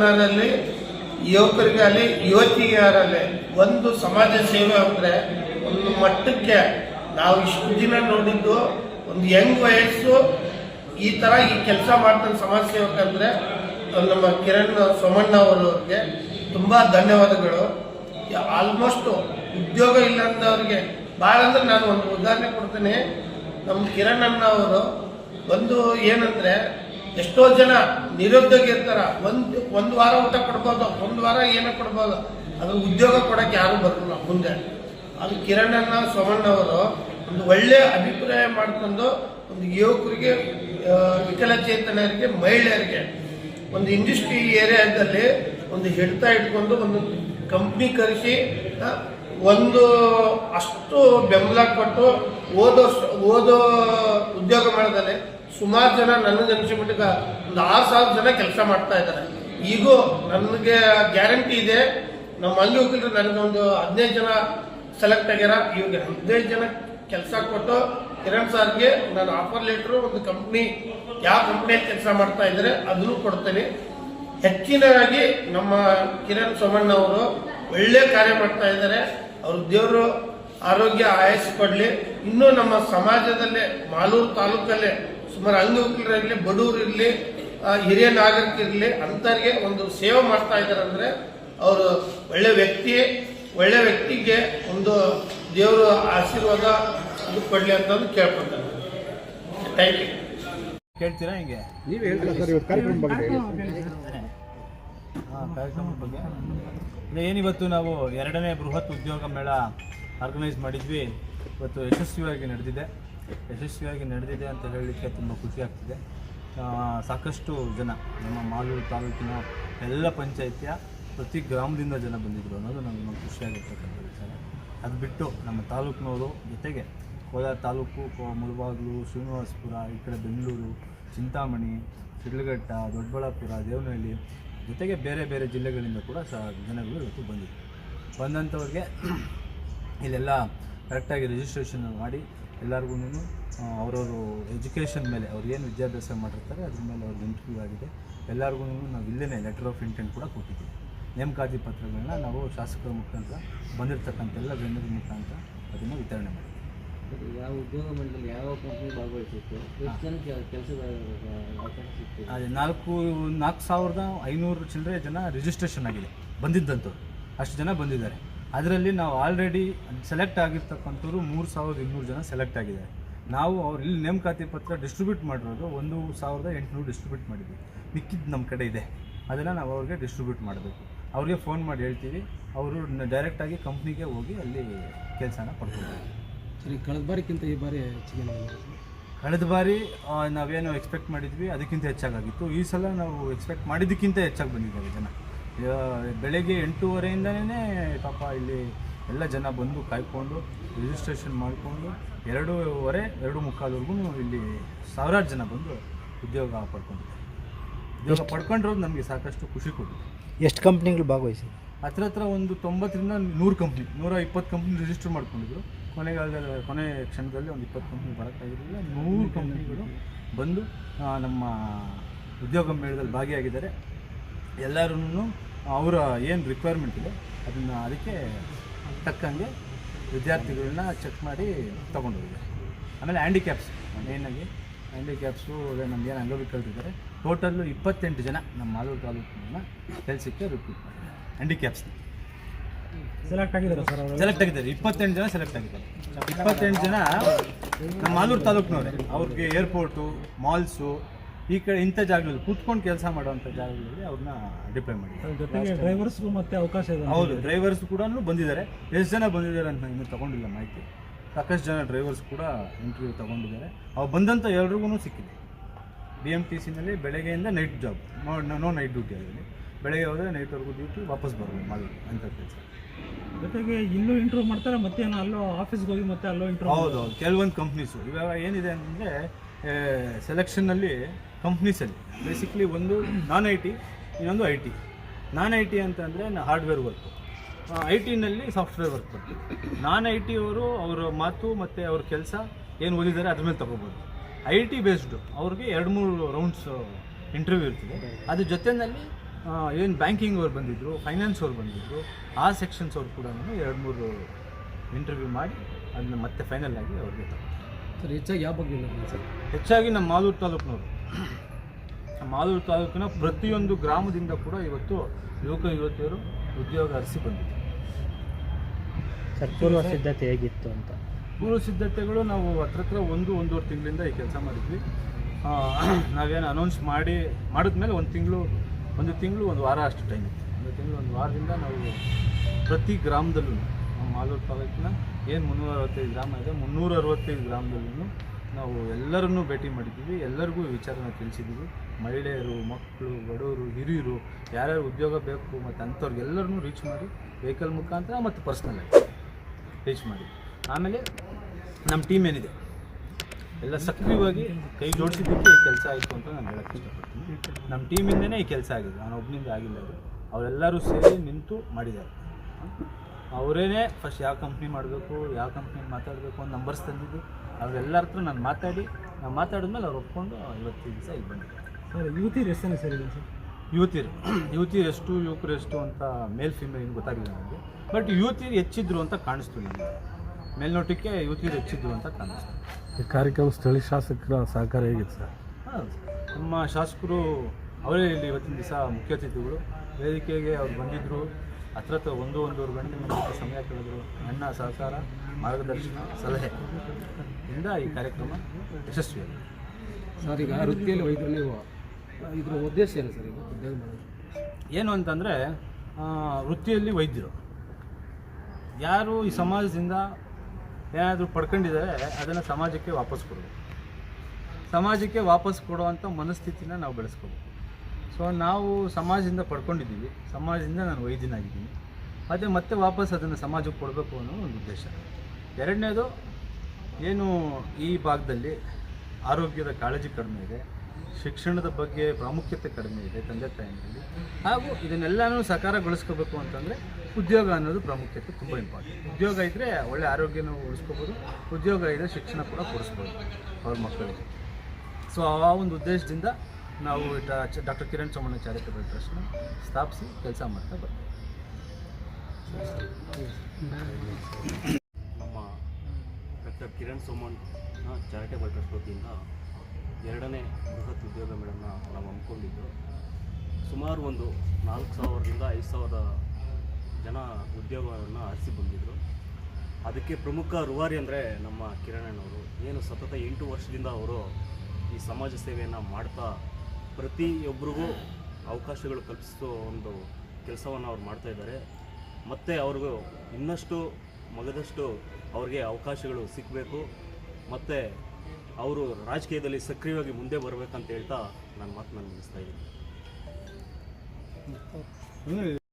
ಒಳ್ಳೆಯ ಯುವಕರಿಗೆ ಅಲ್ಲಿ ಯುವತಿಯರಲ್ಲಿ ಒಂದು ಸಮಾಜ ಸೇವೆ ಅಂದರೆ ಒಂದು ಮಟ್ಟಕ್ಕೆ ನಾವು ಇಷ್ಟು ದಿನ ನೋಡಿದ್ದು ಒಂದು ಯಂಗ್ ವಯಸ್ಸು ಈ ಥರ ಈ ಕೆಲಸ ಮಾಡ್ತಾನೆ ಸಮಾಜ ಸೇವಕಂದರೆ ನಮ್ಮ ಕಿರಣ್ ಸೋಮಣ್ಣ ಅವರವ್ರಿಗೆ ತುಂಬ ಧನ್ಯವಾದಗಳು. ಆಲ್ಮೋಸ್ಟ್ ಉದ್ಯೋಗ ಇಲ್ಲದವ್ರಿಗೆ ಭಾಳ ಅಂದ್ರೆ ನಾನು ಒಂದು ಉದಾಹರಣೆ ಕೊಡ್ತೀನಿ. ನಮ್ಮ ಕಿರಣ್ ಅಣ್ಣ ಅವರು ಒಂದು ಏನಂದ್ರೆ ಎಷ್ಟೋ ಜನ ನಿರುದ್ಯೋಗ ಇರ್ತಾರ. ಒಂದು ಒಂದು ವಾರ ಊಟ ಕೊಡ್ಬೋದು, ಒಂದು ವಾರ ಏನೋ ಕೊಡ್ಬೋದು. ಅದು ಉದ್ಯೋಗ ಕೊಡಕ್ಕೆ ಯಾರು ಬರಲ್ಲ ಮುಂದೆ. ಅದು ಕಿರಣ್ ಅಣ್ಣ ಸೋಮಣ್ಣ ಅವರು ಒಂದು ಒಳ್ಳೆ ಅಭಿಪ್ರಾಯ ಮಾಡ್ಕೊಂಡು ಒಂದು ಯುವಕರಿಗೆ ವಿಕಲಚೇತನರಿಗೆ, ಮಹಿಳೆಯರಿಗೆ ಒಂದು ಇಂಡಸ್ಟ್ರಿ ಏರಿಯಾದಲ್ಲಿ ಒಂದು ಹಿಡಿತ ಇಟ್ಕೊಂಡು ಒಂದು ಕಂಪ್ನಿ ಕರೆಸಿ ಒಂದು ಅಷ್ಟು ಬೆಂಬಲ ಕೊಟ್ಟು ಓದೋ ಓದೋ ಉದ್ಯೋಗ ಮಾಡೋದಲ್ಲಿ ಸುಮಾರು ಜನ ನನಗನ್ಸೋ ಮಟ್ಟಿಗೆ ಒಂದು ಆರು ಸಾವಿರ ಜನ ಕೆಲಸ ಮಾಡ್ತಾ ಇದ್ದಾರೆ. ಈಗೂ ನನಗೆ ಗ್ಯಾರಂಟಿ ಇದೆ. ನಮ್ಮ ಅಂಗಿ ನನಗೊಂದು ಹದಿನೈದು ಜನ ಸೆಲೆಕ್ಟ್ ಆಗ್ಯಾರ. ಇವಾಗ ಹದಿನೈದು ಜನ ಕೆಲಸ ಕೊಟ್ಟು ಕಿರಣ್ ಸಾರ್ಗೆ ನಾನು ಆಫರ್ ಲೆಟ್ರು ಒಂದು ಕಂಪ್ನಿ ಯಾವ ಕಂಪ್ನಿಯಲ್ಲಿ ಕೆಲಸ ಮಾಡ್ತಾ ಇದ್ದಾರೆ ಅದನ್ನು ಕೊಡ್ತೇನೆ. ಹೆಚ್ಚಿನದಾಗಿ ನಮ್ಮ ಕಿರಣ್ ಸೋಮಣ್ಣ ಅವರು ಒಳ್ಳೆ ಕಾರ್ಯ ಮಾಡ್ತಾ ಇದ್ದಾರೆ. ಅವ್ರ ದೇವರು ಆರೋಗ್ಯ ಆಯಸ್ಸು ಕೊಡಲಿ. ಇನ್ನೂ ನಮ್ಮ ಸಮಾಜದಲ್ಲೇ ಮಾಲೂರು ತಾಲೂಕಲ್ಲೇ ಸುಮಾರು ಅಂಗವಿಕಲರಿರಲಿ ಬಡವರು ಇರಲಿ ಹಿರಿಯ ನಾಗರಿಕರಿರಲಿ ಅಂಥವ್ರಿಗೆ ಒಂದು ಸೇವೆ ಮಾಡ್ತಾ ಇದ್ದಾರೆ ಅಂದರೆ ಅವರು ಒಳ್ಳೆ ವ್ಯಕ್ತಿ ಒಳ್ಳೆ ವ್ಯಕ್ತಿಗೆ ಒಂದು ದೇವರು ಆಶೀರ್ವಾದ ಅದು ಕೊಡಲಿ ಅಂತಂದು ಕೇಳ್ಕೊತಾರೆ ಥ್ಯಾಂಕ್ ಯು ಕೇಳ್ತೀರಾ ಹಿಂಗೆ? ನೀವು ಹೇಳ್ತೀರಾ ಸರ್ ಇವತ್ತು ಕಾರ್ಯಕ್ರಮ ಬಗ್ಗೆ ಹಾಂ ಕಾರ್ಯಕ್ರಮದ ಬಗ್ಗೆ. ಅದೇ ಏನಿವತ್ತು ನಾವು ಎರಡನೇ ಬೃಹತ್ ಉದ್ಯೋಗ ಮೇಳ ಆರ್ಗನೈಸ್ ಮಾಡಿದ್ವಿ. ಇವತ್ತು ಯಶಸ್ವಿಯಾಗಿ ನಡೆದಿದೆ. ಯಶಸ್ವಿಯಾಗಿ ನಡೆದಿದೆ ಅಂತ ಹೇಳಲಿಕ್ಕೆ ತುಂಬ ಖುಷಿ ಆಗ್ತಿದೆ. ಸಾಕಷ್ಟು ಜನ ನಮ್ಮ ಮಾಲೂರು ತಾಲೂಕಿನ ಎಲ್ಲ ಪಂಚಾಯಿತಿಯ ಪ್ರತಿ ಗ್ರಾಮದಿಂದ ಜನ ಬಂದಿದ್ದರು ಅನ್ನೋದು ನಮ್ಗೆ ಖುಷಿಯಾಗಿರ್ತಕ್ಕಂಥ ವಿಚಾರ. ಅದು ಬಿಟ್ಟು ನಮ್ಮ ತಾಲೂಕಿನವರು ಜೊತೆಗೆ ಕೋಲಾರ ತಾಲೂಕು ಮುಳಬಾಗಿಲು, ಶ್ರೀನಿವಾಸಪುರ, ಈ ಕಡೆ ಬೆಂಗಳೂರು, ಚಿಂತಾಮಣಿ, ಶಿಡ್ಲಘಟ್ಟ, ದೊಡ್ಡಬಳ್ಳಾಪುರ, ದೇವನಹಳ್ಳಿ ಜೊತೆಗೆ ಬೇರೆ ಬೇರೆ ಜಿಲ್ಲೆಗಳಿಂದ ಕೂಡ ಸಹ ಜನಗಳು ಇವತ್ತು ಬಂದಿದ್ದರು ಬಂದಂಥವ್ರಿಗೆ ಇಲ್ಲೆಲ್ಲ ಕರೆಕ್ಟಾಗಿ ರಿಜಿಸ್ಟ್ರೇಷನ್ ಮಾಡಿ ಎಲ್ಲರಿಗೂ ಅವರವರು ಎಜುಕೇಷನ್ ಮೇಲೆ ಅವ್ರು ಏನು ವಿದ್ಯಾಭ್ಯಾಸ ಮಾಡಿರ್ತಾರೆ ಅದ್ರ ಮೇಲೆ ಅವ್ರಿಗೆ ಇಂಟರ್ವ್ಯೂ ಆಗಿದೆ. ಎಲ್ಲರಿಗೂ ನಾವು ಇಲ್ಲೇ ಲೆಟರ್ ಆಫ್ ಇಂಟೆಂಟ್ ಕೂಡ ಕೊಟ್ಟಿದ್ದೀವಿ. ನೇಮಕಾತಿ ಪತ್ರಗಳನ್ನ ನಾವು ಶಾಸಕರ ಮುಖಾಂತರ ಬಂದಿರತಕ್ಕಂಥ ಎಲ್ಲ ಜನರ ಮುಖಾಂತರ ಅದನ್ನು ವಿತರಣೆ ಮಾಡಿದ್ದೀವಿ. ಯಾವ ಉದ್ಯೋಗ ಮಂಡಳಿ ಯಾವ ಕಂಪ್ನಿ ಭಾಗವಹಿಸಿತ್ತು? ಎಷ್ಟು ಜನಕ್ಕೆ ಕೆಲಸದ ಅವಕಾಶ ಸಿಕ್ತು ಅದೇ ನಾಲ್ಕು ನಾಲ್ಕು ಸಾವಿರದ ಐನೂರು ಚಿಲ್ಲರೆ ಜನ ರಿಜಿಸ್ಟ್ರೇಷನ್ ಆಗಿದೆ ಬಂದಿದ್ದಂಥವ್ರು. ಅಷ್ಟು ಜನ ಬಂದಿದ್ದಾರೆ. ಅದರಲ್ಲಿ ನಾವು ಆಲ್ರೆಡಿ ಸೆಲೆಕ್ಟ್ ಆಗಿರ್ತಕ್ಕಂಥವ್ರು ಮೂರು ಸಾವಿರದ ಇನ್ನೂರು ಜನ ಸೆಲೆಕ್ಟ್ ಆಗಿದ್ದಾರೆ. ನಾವು ಅವ್ರು ಇಲ್ಲಿ ನೇಮಕಾತಿ ಪತ್ರ ಡಿಸ್ಟ್ರಿಬ್ಯೂಟ್ ಮಾಡಿರೋದು ಒಂದು ಸಾವಿರದ ಎಂಟುನೂರು ಡಿಸ್ಟ್ರಿಬ್ಯೂಟ್ ಮಾಡಿದ್ವಿ. ಮಿಕ್ಕಿದ್ದು ನಮ್ಮ ಕಡೆ ಇದೆ. ಅದನ್ನು ನಾವು ಅವ್ರಿಗೆ ಡಿಸ್ಟ್ರಿಬ್ಯೂಟ್ ಮಾಡಬೇಕು. ಅವ್ರಿಗೆ ಫೋನ್ ಮಾಡಿ ಹೇಳ್ತೀವಿ. ಅವರು ಡೈರೆಕ್ಟಾಗಿ ಕಂಪ್ನಿಗೆ ಹೋಗಿ ಅಲ್ಲಿ ಕೆಲಸನ ಪಡ್ಕೊಳ್ತಾರೆ. ಸರಿ ಕಳೆದ ಬಾರಿಗಿಂತ ಈ ಬಾರಿ ಹೆಚ್ಚಿಗೆ ಕಳೆದ ಬಾರಿ ನಾವೇನು ಎಕ್ಸ್ಪೆಕ್ಟ್ ಮಾಡಿದ್ವಿ ಅದಕ್ಕಿಂತ ಹೆಚ್ಚಾಗಿತ್ತು ಈ ಸಲ ನಾವು ಎಕ್ಸ್ಪೆಕ್ಟ್ ಮಾಡಿದ್ದಕ್ಕಿಂತ ಹೆಚ್ಚಾಗಿ ಬಂದಿದ್ದಾರೆ ಜನ. ಬೆಳಗ್ಗೆ ಎಂಟೂವರೆಯಿಂದನೇ ಪಾಪ ಇಲ್ಲಿ ಎಲ್ಲ ಜನ ಬಂದು ಕಾಯ್ಕೊಂಡು ರಿಜಿಸ್ಟ್ರೇಷನ್ ಮಾಡಿಕೊಂಡು ಎರಡೂವರೆ ಎರಡು ಮುಕ್ಕಾಲ್ವರೆಗೂ ಇಲ್ಲಿ ಸಾವಿರಾರು ಜನ ಬಂದು ಉದ್ಯೋಗ ಪಡ್ಕೊಂಡಿದ್ದಾರೆ. ಉದ್ಯೋಗ ಪಡ್ಕೊಂಡಿರೋದು ನಮಗೆ ಸಾಕಷ್ಟು ಖುಷಿ ಕೊಟ್ಟಿದೆ ಎಷ್ಟು ಕಂಪ್ನಿಗಳು ಭಾಗವಹಿಸಿ ಹತ್ರ ಹತ್ರ ಒಂದು ತೊಂಬತ್ತರಿಂದ ನೂರು ಕಂಪ್ನಿ ನೂರ ಇಪ್ಪತ್ತು ಕಂಪ್ನಿ ರಿಜಿಸ್ಟರ್ ಮಾಡ್ಕೊಂಡಿದ್ರು. ಕೊನೆಗಾಲದಲ್ಲಿ ಕೊನೆ ಕ್ಷಣದಲ್ಲಿ ಒಂದು ಇಪ್ಪತ್ತು ಕಂಪ್ನಿ ಬರೋಕ್ಕಾಗಿರಲಿಲ್ಲ. ನೂರು ಕಂಪ್ನಿಗಳು ಬಂದು ನಮ್ಮ ಉದ್ಯೋಗ ಮೇಳದಲ್ಲಿ ಭಾಗಿಯಾಗಿದ್ದಾರೆ. ಎಲ್ಲರೂ ಅವರ ಏನು ರಿಕ್ವೈರ್ಮೆಂಟ್ ಇದೆ ಅದನ್ನು ಅದಕ್ಕೆ ತಕ್ಕಂಗೆ ವಿದ್ಯಾರ್ಥಿಗಳನ್ನ ಚೆಕ್ ಮಾಡಿ ತೊಗೊಂಡೋಗಿದ್ದಾರೆ ಆಮೇಲೆ ಹ್ಯಾಂಡಿಕ್ಯಾಪ್ಸ್ ಮೇನಾಗಿ ಹ್ಯಾಂಡಿಕ್ಯಾಪ್ಸು ಅದೇ ನಮ್ಗೆ ಏನು ಅಂಗವಿಕಲರಿದ್ದಾರೆ ಟೋಟಲ್ಲು ಇಪ್ಪತ್ತೆಂಟು ಜನ ನಮ್ಮ ಮಾಲೂರು ತಾಲೂಕಿನ ಕೆಲಸಕ್ಕೆ ರಿಕ್ರೂಟ್ ಮಾಡಿದ್ದಾರೆ. ಹ್ಯಾಂಡಿಕ್ಯಾಪ್ಸ್ನ ಸೆಲೆಕ್ಟ್ ಆಗಿದ್ದಾರೆ ಸರ್ ಸೆಲೆಕ್ಟ್ ಆಗಿದ್ದಾರೆ. ಇಪ್ಪತ್ತೆಂಟು ಜನ ಸೆಲೆಕ್ಟ್ ಆಗಿದ್ದಾರೆ. ಇಪ್ಪತ್ತೆಂಟು ಜನ ನಮ್ಮ ಮಾಲೂರು ತಾಲೂಕಿನವರೇ. ಅವ್ರಿಗೆ ಏರ್ಪೋರ್ಟು ಮಾಲ್ಸು ಈ ಕಡೆ ಇಂಥ ಜಾಗದಲ್ಲಿ ಕೂತ್ಕೊಂಡು ಕೆಲಸ ಮಾಡುವಂಥ ಜಾಗಗಳಲ್ಲಿ ಅವ್ರನ್ನ ಡಿಪ್ಲೈ ಮಾಡಿ ಜೊತೆಗೆ ಡ್ರೈವರ್ಸ್ಗೂ ಮತ್ತೆ ಅವಕಾಶ ಇದೆ ಹೌದು ಡ್ರೈವರ್ಸ್ ಕೂಡ ಬಂದಿದ್ದಾರೆ. ಎಷ್ಟು ಜನ ಬಂದಿದ್ದಾರೆ ಅಂತ ಇನ್ನೂ ತಗೊಂಡಿಲ್ಲ ಮಾಹಿತಿ. ಸಾಕಷ್ಟು ಜನ ಡ್ರೈವರ್ಸ್ ಕೂಡ ಇಂಟರ್ವ್ಯೂ ತಗೊಂಡಿದ್ದಾರೆ. ಅವ್ರು ಬಂದಂಥ ಎಲ್ರಿಗೂ ಸಿಕ್ಕಿದೆ. ಬಿ ಎಂ ಟಿ ಸಿನಲ್ಲಿ ಬೆಳಗ್ಗೆಯಿಂದ night job no night duty ಅದರಲ್ಲಿ ಬೆಳಗ್ಗೆ ಹೋದರೆ ನೈಟ್ವರೆಗೂ ಡ್ಯೂಟಿ ವಾಪಸ್ ಬರ್ಬೋದು ಮಾಡಿ ಅಂತ ಕೆಲಸ. ಜೊತೆಗೆ ಇಲ್ಲೂ ಇಂಟರ್ವ್ಯೂ ಮಾಡ್ತಾರೆ ಮತ್ತೆ ಅಲ್ಲೋ ಆಫೀಸ್ಗೆ ಹೋಗಿ ಮತ್ತೆ ಅಲ್ಲೋ ಇಂಟರ್ವ್ಯೂ ಹೌದು ಹೌದು. ಕೆಲವೊಂದು ಕಂಪ್ನೀಸು ಇವಾಗ ಏನಿದೆ ಅಂತಂದರೆ ಸೆಲೆಕ್ಷನ್ನಲ್ಲಿ ಕಂಪ್ನೀಸಲ್ಲಿ ಬೇಸಿಕ್ಲಿ ಒಂದು ನಾನ್ ಐ ಟಿ ಇನ್ನೊಂದು I T non I T ಅಂತಂದರೆ ಹಾರ್ಡ್ವೇರ್ ವರ್ಕು ಐ ಟಿನಲ್ಲಿ ಸಾಫ್ಟ್ವೇರ್ ವರ್ಕ್ ಬರ್ತದೆ ನಾನ್ ಐ ಟಿ ಅವರು ಮಾತು ಮತ್ತು ಅವ್ರ ಕೆಲಸ ಏನು ಓದಿದ್ದಾರೆ ಅದ್ರ ಮೇಲೆ ತೊಗೋಬೋದು. ಐ ಟಿ ಬೇಸ್ಡು ಅವ್ರಿಗೆ ಎರಡು ಮೂರು ರೌಂಡ್ಸ್ ಇಂಟರ್ವ್ಯೂ ಇರ್ತದೆ. ಅದ್ರ ಜೊತೆಯಲ್ಲಿ ಏನು ಬ್ಯಾಂಕಿಂಗ್ ಅವ್ರು ಬಂದಿದ್ದರು ಫೈನಾನ್ಸ್ ಅವ್ರು ಬಂದಿದ್ದರು ಆ ಸೆಕ್ಷನ್ಸ್ ಅವ್ರು ಕೂಡ ಎರಡು ಮೂರು ಇಂಟರ್ವ್ಯೂ ಮಾಡಿ ಅದನ್ನ ಮತ್ತೆ ಫೈನಲ್ ಆಗಿ ಅವ್ರಿಗೆ ಸರ್ ಹೆಚ್ಚಾಗಿ ಯಾವ ಬಗ್ಗೆ ಸರ್? ಹೆಚ್ಚಾಗಿ ನಮ್ಮ ಮಾಲೂರು ತಾಲೂಕಿನವರು. ಮಾಲೂರು ತಾಲೂಕಿನ ಪ್ರತಿಯೊಂದು ಗ್ರಾಮದಿಂದ ಕೂಡ ಇವತ್ತು ಯುವಕ ಯುವತಿಯರು ಉದ್ಯೋಗ ಅರಸಿ ಬಂದಿದ್ದಾರೆ. ಸರ್ ಪೂರ್ವ ಸಿದ್ಧತೆ ಹೇಗಿತ್ತು ಅಂತ? ಪೂರ್ವ ಸಿದ್ಧತೆಗಳು ನಾವು ಹತ್ರ ಹತ್ರ ಒಂದು ಒಂದೂವರೆ ತಿಂಗಳಿಂದ ಈ ಕೆಲಸ ಮಾಡಿದ್ವಿ. ಆ, ನಾವೇನು ಅನೌನ್ಸ್ ಮಾಡಿ ಮಾಡಿದ್ಮೇಲೆ ಒಂದು ತಿಂಗಳು ಒಂದು ತಿಂಗಳು ಒಂದು ವಾರ ಅಷ್ಟು ಟೈಮ್ ಇತ್ತು. ಒಂದು ತಿಂಗಳು ಒಂದು ವಾರದಿಂದ ನಾವು ಪ್ರತಿ ಗ್ರಾಮದಲ್ಲೂ ನಮ್ಮ ಮಾಲೂರು ತಾಲೂಕಿನ ಏನು ಮುನ್ನೂರ ಅರವತ್ತೈದು ಗ್ರಾಮ ಇದೆ ಮುನ್ನೂರ ಅರವತ್ತೈದು ಗ್ರಾಮದಲ್ಲೂ ನಾವು ಎಲ್ಲರನ್ನೂ ಭೇಟಿ ಮಾಡಿದ್ದೀವಿ. ಎಲ್ಲರಿಗೂ ವಿಚಾರನ ತಿಳಿಸಿದ್ದೀವಿ. ಮಹಿಳೆಯರು, ಮಕ್ಕಳು, ಬಡವರು, ಹಿರಿಯರು, ಯಾರ್ಯಾರು ಉದ್ಯೋಗ ಬೇಕು ಮತ್ತು ಅಂಥವ್ರಿಗೆಲ್ಲರನ್ನೂ ರೀಚ್ ಮಾಡಿ ವೆಹಿಕಲ್ ಮುಖಾಂತರ ಮತ್ತು ಪರ್ಸ್ನಲ್ ಆಗಿ ರೀಚ್ ಮಾಡಿ. ಆಮೇಲೆ ನಮ್ಮ ಟೀಮ್ ಏನಿದೆ? ಎಲ್ಲ ಸಕ್ರಿಯವಾಗಿ ಕೈ ಜೋಡಿಸಿದ್ದಕ್ಕೆ ಈ ಕೆಲಸ ಆಯಿತು ಅಂತ ನಾನು ಹೇಳಕ್ಕೆ ಇಷ್ಟಪಡ್ತೀನಿ. ನಮ್ಮ ಟೀಮಿಂದನೇ ಈ ಕೆಲಸ ಆಗಿದೆ. ನಾನು ಒಬ್ಬನಿಂದ ಆಗಿಲ್ಲ ಅವರೆಲ್ಲರೂ ಸೇರಿ ನಿಂತು ಮಾಡಿದ್ದಾರೆ. ಅವರೇನೆ ಫಸ್ಟ್ ಯಾವ ಕಂಪ್ನಿ ಮಾಡಬೇಕು ಯಾವ ಕಂಪ್ನಿ ಮಾತಾಡಬೇಕು ಅಂತ ನಂಬರ್ಸ್ ತಂದಿದ್ದು. ಅವರೆಲ್ಲರ ಹತ್ರ ನಾನು ಮಾತಾಡಿ ನಾನು ಮಾತಾಡಿದ್ಮೇಲೆ ಅವ್ರು ಒಪ್ಕೊಂಡು ಇವತ್ತಿನ ದಿವಸ ಇಲ್ಲಿ ಬಂದಿದ್ದೆ. ಸರ್ ಯುವತಿ ಎಷ್ಟನೇ ಸರ್ ಇದೆ ಸರ್? ಯುವತಿಯರು. ಯುವತಿಯರು ಎಷ್ಟು ಯುವಕರು ಎಷ್ಟು ಅಂತ ಮೇಲ್ ಫಿಮೇಲ್ ಏನು ಗೊತ್ತಾಗಿಲ್ಲ ನನಗೆ. ಬಟ್ ಯುವತಿಯರು ಹೆಚ್ಚಿದ್ರು ಅಂತ ಕಾಣಿಸ್ತು ನನಗೆ ಮೇಲ್ನೋಟಕ್ಕೆ ಯುವತಿಯರು ಹೆಚ್ಚಿದ್ರು ಅಂತ ಕಾಣಿಸ್ತು. ಈ ಕಾರ್ಯಕ್ರಮ ಸ್ಥಳೀಯ ಶಾಸಕರ ಸಹಕಾರ ಹೇಗಿತ್ತು ಸರ್? ಹಾಂ ನಮ್ಮ ಶಾಸಕರು ಅವರೇ ಇಲ್ಲಿ ಇವತ್ತಿನ ದಿವಸ ಮುಖ್ಯ ಅತಿಥಿಗಳು. ವೇದಿಕೆಗೆ ಅವ್ರು ಬಂದಿದ್ದರು ಹತ್ರ ಹತ್ರ ಒಂದು ಒಂದೂವರೆ ಗಂಟೆ ನಮ್ಮ ಸಮಯ ಕಳೆದರು ನನ್ನ ಸಹಕಾರ ಮಾರ್ಗದರ್ಶನ ಸಲಹೆ. ಇಂದ ಈ ಕಾರ್ಯಕ್ರಮ ಯಶಸ್ವಿಯಾಗಿದೆ. ಸರ್ ಈಗ ವೃತ್ತಿಯಲ್ಲಿ ವೈದ್ಯರು ನೀವು ಇದ್ರ ಉದ್ದೇಶ ಏನು ಸರ್ ಈಗ ಉದ್ಯೋಗ ಮಾಡೋದು? ಏನು ಅಂತಂದರೆ ವೃತ್ತಿಯಲ್ಲಿ ವೈದ್ಯರು. ಯಾರು ಈ ಸಮಾಜದಿಂದ ಏನಾದರೂ ಪಡ್ಕೊಂಡಿದ್ದಾರೆ ಅದನ್ನು ಸಮಾಜಕ್ಕೆ ವಾಪಸ್ ಕೊಡಬೇಕು. ಸಮಾಜಕ್ಕೆ ವಾಪಸ್ ಕೊಡುವಂಥ ಮನಸ್ಥಿತಿನ ನಾವು ಬೆಳೆಸ್ಕೋಬೇಕು. ಸೊ ನಾವು ಸಮಾಜದಿಂದ ಪಡ್ಕೊಂಡಿದ್ದೀವಿ. ಸಮಾಜದಿಂದ ನಾನು ವೈದ್ಯನಾಗಿದ್ದೀನಿ. ಅದೇ ಮತ್ತೆ ವಾಪಸ್ ಅದನ್ನು ಸಮಾಜಕ್ಕೆ ಕೊಡಬೇಕು ಅನ್ನೋ ಒಂದು ಉದ್ದೇಶ. ಎರಡನೇದು, ಏನು ಈ ಭಾಗದಲ್ಲಿ ಆರೋಗ್ಯದ ಕಾಳಜಿ ಕಡಿಮೆ ಇದೆ, ಶಿಕ್ಷಣದ ಬಗ್ಗೆ ಪ್ರಾಮುಖ್ಯತೆ ಕಡಿಮೆ ಇದೆ ತಂದೆ ತಾಯಿಯಲ್ಲಿ ಹಾಗೂ ಇದನ್ನೆಲ್ಲನೂ ಸಕಾರಗೊಳಿಸ್ಕೋಬೇಕು ಅಂತಂದರೆ ಉದ್ಯೋಗ ಅನ್ನೋದು ಪ್ರಾಮುಖ್ಯತೆ ತುಂಬ ಇಂಪಾರ್ಟೆಂಟ್ ಉದ್ಯೋಗ ಇದ್ದರೆ ಒಳ್ಳೆ ಆರೋಗ್ಯನೂ ಉಳಿಸ್ಕೋಬೋದು, ಉದ್ಯೋಗ ಇದ್ದರೆ ಶಿಕ್ಷಣ ಕೂಡ ಕೊಡಿಸ್ಬೋದು ಅವ್ರ ಮಕ್ಕಳಿಗೆ. ಸೊ ಆ ಒಂದು ಉದ್ದೇಶದಿಂದ ನಾವು ಡಾಕ್ಟರ್ ಕಿರಣ್ ಸೋಮಣ್ಣ ಚಾರಿಟಬಲ್ ಟ್ರಸ್ಟ್ನ ಸ್ಥಾಪಿಸಿ ಕೆಲಸ ಮಾಡ್ತಾ ಬರ್ತೀವಿ ನಮ್ಮ doctor Kiran Somanna charitable trust ವತಿಯಿಂದ ಎರಡನೇ ಬೃಹತ್ ಉದ್ಯೋಗ ಮೇಳನ ನಾವು ಹಮ್ಮಿಕೊಂಡಿದ್ದು. ಸುಮಾರು ಒಂದು ನಾಲ್ಕು ಸಾವಿರದಿಂದ ಐದು ಸಾವಿರದ ಜನ ಉದ್ಯೋಗವನ್ನು ಹರಿಸಿ ಬಂದಿದ್ದರು ಅದಕ್ಕೆ ಪ್ರಮುಖ ರೂವಾರಿ ಅಂದರೆ ನಮ್ಮ ಕಿರಣಣ್ಣವರು ಏನು ಸತತ ಎಂಟು ವರ್ಷದಿಂದ ಅವರು ಈ ಸಮಾಜ ಸೇವೆಯನ್ನು ಮಾಡ್ತಾ ಪ್ರತಿಯೊಬ್ಬರಿಗೂ ಅವಕಾಶಗಳು ಕಲ್ಪಿಸೋ ಒಂದು ಕೆಲಸವನ್ನು ಅವ್ರು ಮಾಡ್ತಾಯಿದ್ದಾರೆ ಮತ್ತು ಅವ್ರಿಗೂ ಇನ್ನಷ್ಟು ಮಗದಷ್ಟು ಅವ್ರಿಗೆ ಅವಕಾಶಗಳು ಸಿಕ್ಕಬೇಕು ಮತ್ತು ಅವರು ರಾಜಕೀಯದಲ್ಲಿ ಸಕ್ರಿಯವಾಗಿ ಮುಂದೆ ಬರಬೇಕಂತ ಹೇಳ್ತಾ ನಾನು ಮಾತನ್ನು ಮುಗಿಸ್ತಾ ಇದ್ದೀನಿ.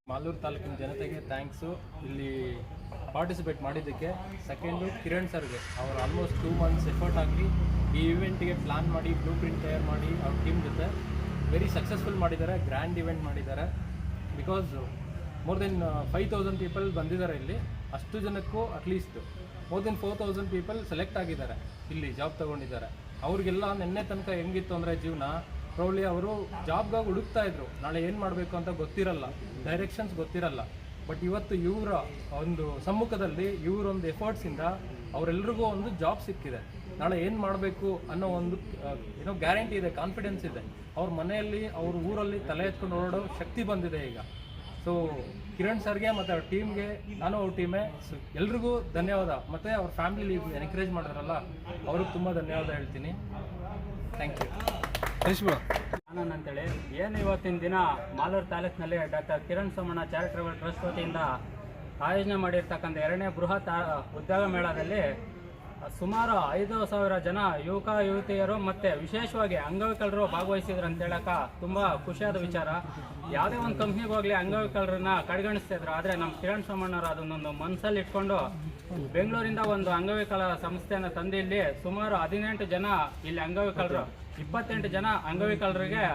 ಮಾಲೂರು ತಾಲೂಕಿನ ಜನತೆಗೆ ಥ್ಯಾಂಕ್ಸು ಇಲ್ಲಿ ಪಾರ್ಟಿಸಿಪೇಟ್ ಮಾಡಿದ್ದಕ್ಕೆ ಸೆಕೆಂಡು ಕಿರಣ್ ಸರ್ಗೆ ಅವರು ಆಲ್ಮೋಸ್ಟ್ ಟೂ ಮಂತ್ಸ್ ಎಫರ್ಟ್ ಹಾಕಿ ಈ ಇವೆಂಟ್ಗೆ ಪ್ಲಾನ್ ಮಾಡಿ ಬ್ಲೂ ಪ್ರಿಂಟ್ ತಯಾರು ಮಾಡಿ ಅವ್ರ ಟೀಮ್ ಜೊತೆ ವೆರಿ ಸಕ್ಸಸ್ಫುಲ್ ಮಾಡಿದ್ದಾರೆ ಗ್ರ್ಯಾಂಡ್ ಇವೆಂಟ್ ಮಾಡಿದ್ದಾರೆ. Because more than five thousand people ಬಂದಿದ್ದಾರೆ ಇಲ್ಲಿ, ಅಷ್ಟು ಜನಕ್ಕೂ at least more than four thousand people select ಆಗಿದ್ದಾರೆ. ಇಲ್ಲಿ ಜಾಬ್ ತಗೊಂಡಿದ್ದಾರೆ. ಅವ್ರಿಗೆಲ್ಲ ನಿನ್ನೆ ತನಕ ಹೆಂಗಿತ್ತು ಅಂದರೆ ಜೀವನ? ಪ್ರಾಬ್ಲಿ ಅವರು ಜಾಬ್ಗಾಗಿ ಹುಡುಕ್ತಾ ಇದ್ರು. ನಾಳೆ ಏನು ಮಾಡಬೇಕು ಅಂತ ಗೊತ್ತಿರಲ್ಲ. ಡೈರೆಕ್ಷನ್ಸ್ ಗೊತ್ತಿರಲ್ಲ. ಬಟ್ ಇವತ್ತು ಇವರ ಒಂದು ಸಮ್ಮುಖದಲ್ಲಿ ಇವರೊಂದು ಎಫರ್ಟ್ಸಿಂದ ಅವರೆಲ್ರಿಗೂ ಒಂದು ಜಾಬ್ ಸಿಕ್ಕಿದೆ. ನಾಳೆ ಏನು ಮಾಡಬೇಕು ಅನ್ನೋ ಒಂದು ಏನೋ ಗ್ಯಾರಂಟಿ ಇದೆ ಕಾನ್ಫಿಡೆನ್ಸ್ ಇದೆ. ಅವ್ರ ಮನೆಯಲ್ಲಿ, ಅವ್ರ ಊರಲ್ಲಿ ತಲೆ ಎತ್ಕೊಂಡು ಓಡಾಡೋ ಶಕ್ತಿ ಬಂದಿದೆ ಈಗ. ಸೊ ಕಿರಣ್ ಸರ್ಗೆ ಮತ್ತು ಅವ್ರ ಟೀಮ್ಗೆ ನಾನು ಅವ್ರ ಟೀಮೇ ಎಲ್ರಿಗೂ ಧನ್ಯವಾದ. ಮತ್ತು ಅವ್ರ ಫ್ಯಾಮಿಲಿ ಎನ್ಕರೇಜ್ ಮಾಡಿದ್ರಲ್ಲ, ಅವ್ರಿಗೆ ತುಂಬ ಧನ್ಯವಾದ ಹೇಳ್ತೀನಿ. ಥ್ಯಾಂಕ್ ಯು ಆನಂದ್ ಅಂತೇಳಿ ಏನು ಇವತ್ತಿನ ದಿನ ಮಾಲೂರು ತಾಲೂಕಿನಲ್ಲಿ doctor Kiran Somanna charitable trust ವತಿಯಿಂದ ಆಯೋಜನೆ ಮಾಡಿರ್ತಕ್ಕಂಥ ಎರಡನೇ ಬೃಹತ್ ಉದ್ಯೋಗ ಮೇಳದಲ್ಲಿ ಸುಮಾರು ಐದು ಸಾವಿರ ಜನ ಯುವಕ, ಯುವತಿಯರು ಮತ್ತು ವಿಶೇಷವಾಗಿ ಅಂಗವಿಕಲರು ಭಾಗವಹಿಸಿದ್ರು ಅಂತ ಹೇಳಕ ತುಂಬ ಖುಷಿಯಾದ ವಿಚಾರ. ಯಾವುದೇ ಒಂದು ಕಂಪ್ನಿಗೆ ಹೋಗಲಿ ಅಂಗವಿಕಲರನ್ನ ಕಡೆಗಣಿಸ್ತಾ ಇದ್ರು. ಆದರೆ ನಮ್ಮ ಕಿರಣ್ ಸೋಮಣ್ಣವರು ಅದನ್ನೊಂದು ಮನಸ್ಸಲ್ಲಿ ಇಟ್ಕೊಂಡು ಬೆಂಗಳೂರಿಂದ ಒಂದು ಅಂಗವಿಕಲ ಸಂಸ್ಥೆಯನ್ನು ತಂದು ಇಲ್ಲಿ ಸುಮಾರು ಹದಿನೆಂಟು ಜನ ಇಲ್ಲಿ ಅಂಗವಿಕಲರು, ಇಪ್ಪತ್ತೆಂಟು ಜನ ಅಂಗವಿಕಲರಿಗೆ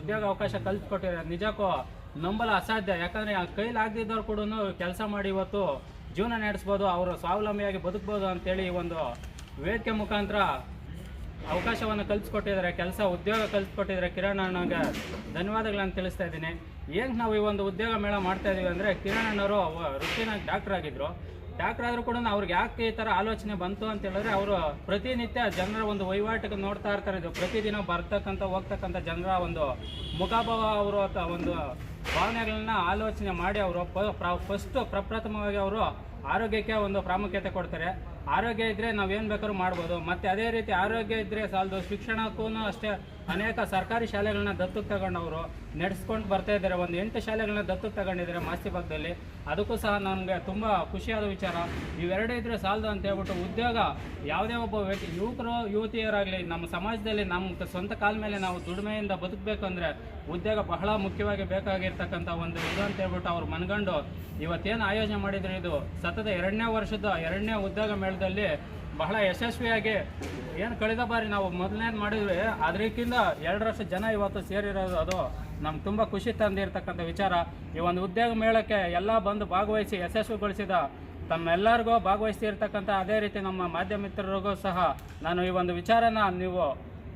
ಉದ್ಯೋಗ ಅವಕಾಶ ಕಲ್ಪಿಕೊಟ್ಟಿದ್ದಾರೆ ನಿಜಕ್ಕೂ ನಂಬಲು ಅಸಾಧ್ಯ. ಯಾಕಂದರೆ ಕೈಲಾಗದಿದ್ದವ್ರು ಕೂಡ ಕೆಲಸ ಮಾಡಿ ಇವತ್ತು ಜೀವನ ನಡೆಸ್ಬೋದು, ಅವರು ಸ್ವಾವಲಂಬಿಯಾಗಿ ಬದುಕ್ಬೋದು ಅಂತೇಳಿ ಈ ಒಂದು ವೇದಿಕೆ ಮುಖಾಂತರ ಅವಕಾಶವನ್ನು ಕಲ್ಪಿಸ್ಕೊಟ್ಟಿದ್ದಾರೆ, ಕೆಲಸ, ಉದ್ಯೋಗ ಕಲ್ಪಿಸ್ಕೊಟ್ಟಿದ್ದಾರೆ. ಕಿರಣ್ ಅಣ್ಣಗೆ ಧನ್ಯವಾದಗಳನ್ನು ತಿಳಿಸ್ತಾ ಇದ್ದೀನಿ. ಏನು ನಾವು ಈ ಒಂದು ಉದ್ಯೋಗ ಮೇಳ ಮಾಡ್ತಾ ಇದ್ದೀವಿ ಅಂದರೆ ಕಿರಣ್ ಅಣ್ಣವರು ವೃತ್ತಿನ ಡಾಕ್ಟ್ರ್ ಆಗಿದ್ರು. ಡಾಕ್ಟರ್ ಆದರೂ ಕೂಡ ಅವ್ರಿಗೆ ಯಾಕೆ ಈ ಥರ ಆಲೋಚನೆ ಬಂತು ಅಂತ ಹೇಳಿದ್ರೆ ಅವರು ಪ್ರತಿನಿತ್ಯ ಜನರ ಒಂದು ವಹಿವಾಟಿಗೆ ನೋಡ್ತಾ ಇರ್ತಾರೆ. ಪ್ರತಿದಿನ ಬರ್ತಕ್ಕಂಥ, ಹೋಗ್ತಕ್ಕಂಥ ಜನರ ಒಂದು ಮುಖಾಭಾವ ಅವರು ಒಂದು ಭಾವನೆಗಳನ್ನ ಆಲೋಚನೆ ಮಾಡಿ ಅವರು ಫಸ್ಟ್ ಪ್ರಪ್ರಥಮವಾಗಿ ಅವರು ಆರೋಗ್ಯಕ್ಕೆ ಒಂದು ಪ್ರಾಮುಖ್ಯತೆ ಕೊಡ್ತಾರೆ. ಆರೋಗ್ಯ ಇದ್ದರೆ ನಾವೇನು ಬೇಕಾದ್ರೂ ಮಾಡ್ಬೋದು. ಮತ್ತು ಅದೇ ರೀತಿ ಆರೋಗ್ಯ ಇದ್ದರೆ ಸಾಲದು ಶಿಕ್ಷಣಕ್ಕೂ ಅಷ್ಟೇ ಅನೇಕ ಸರ್ಕಾರಿ ಶಾಲೆಗಳನ್ನ ದತ್ತಕ್ಕೆ ತಗೊಂಡವರು ನಡೆಸ್ಕೊಂಡು ಬರ್ತಾ ಇದ್ದಾರೆ. ಒಂದು ಎಂಟು ಶಾಲೆಗಳನ್ನ ದತ್ತಕ್ಕೆ ತಗೊಂಡಿದ್ದಾರೆ ಮಾಸ್ತಿ ಭಾಗದಲ್ಲಿ. ಅದಕ್ಕೂ ಸಹ ನನಗೆ ತುಂಬ ಖುಷಿಯಾದ ವಿಚಾರ. ಇವೆರಡೇ ಇದ್ರೆ ಸಾಲದು ಅಂತ ಹೇಳ್ಬಿಟ್ಟು ಉದ್ಯೋಗ ಯಾವುದೇ ಒಬ್ಬ ವ್ಯಕ್ತಿ, ಯುವಕರು, ಯುವತಿಯರಾಗಲಿ, ನಮ್ಮ ಸಮಾಜದಲ್ಲಿ ನಮ್ಮ ಸ್ವಂತ ಕಾಲ ಮೇಲೆ ನಾವು ದುಡಿಮೆಯಿಂದ ಬದುಕಬೇಕು ಅಂದರೆ ಉದ್ಯೋಗ ಬಹಳ ಮುಖ್ಯವಾಗಿ ಬೇಕಾಗಿರ್ತಕ್ಕಂಥ ಒಂದು ಇದು ಅಂತ ಹೇಳ್ಬಿಟ್ಟು ಅವ್ರು ಮನ್ಗಂಡು ಇವತ್ತೇನು ಆಯೋಜನೆ ಮಾಡಿದ್ರು ಇದು? ಸತತ ಎರಡನೇ ವರ್ಷದ ಎರಡನೇ ಉದ್ಯೋಗ ಮೇಳದಲ್ಲಿ ಬಹಳ ಯಶಸ್ವಿಯಾಗಿ ಏನು ಕಳೆದ ಬಾರಿ ನಾವು ಮೊದಲನೇದು ಮಾಡಿದ್ವಿ ಅದಕ್ಕಿಂತ ಎರಡರಷ್ಟು ಜನ ಇವತ್ತು ಸೇರಿರೋದು ಅದು ನಮ್ಗೆ ತುಂಬ ಖುಷಿ ತಂದಿರತಕ್ಕಂಥ ವಿಚಾರ. ಈ ಒಂದು ಉದ್ಯೋಗ ಮೇಳಕ್ಕೆ ಎಲ್ಲ ಬಂದು ಭಾಗವಹಿಸಿ ಯಶಸ್ವಿಗೊಳಿಸಿದ ತಮ್ಮೆಲ್ಲರಿಗೂ ಭಾಗವಹಿಸ್ತಿರ್ತಕ್ಕಂಥ ಅದೇ ರೀತಿ ನಮ್ಮ ಮಾಧ್ಯಮ ಮಿತ್ರರಿಗೂ ಸಹ ನಾನು ಈ ಒಂದು ವಿಚಾರನ ನೀವು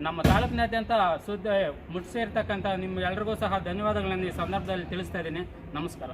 ನಮ್ಮ ತಾಲೂಕಿನಾದ್ಯಂತ ಸುದ್ದಿ ಮುಟ್ಟಿಸಿರ್ತಕ್ಕಂಥ ನಿಮ್ಮೆಲ್ಲರಿಗೂ ಸಹ ಧನ್ಯವಾದಗಳನ್ನು ಈ ಸಂದರ್ಭದಲ್ಲಿ ತಿಳಿಸ್ತಾ ಇದ್ದೀನಿ. ನಮಸ್ಕಾರ.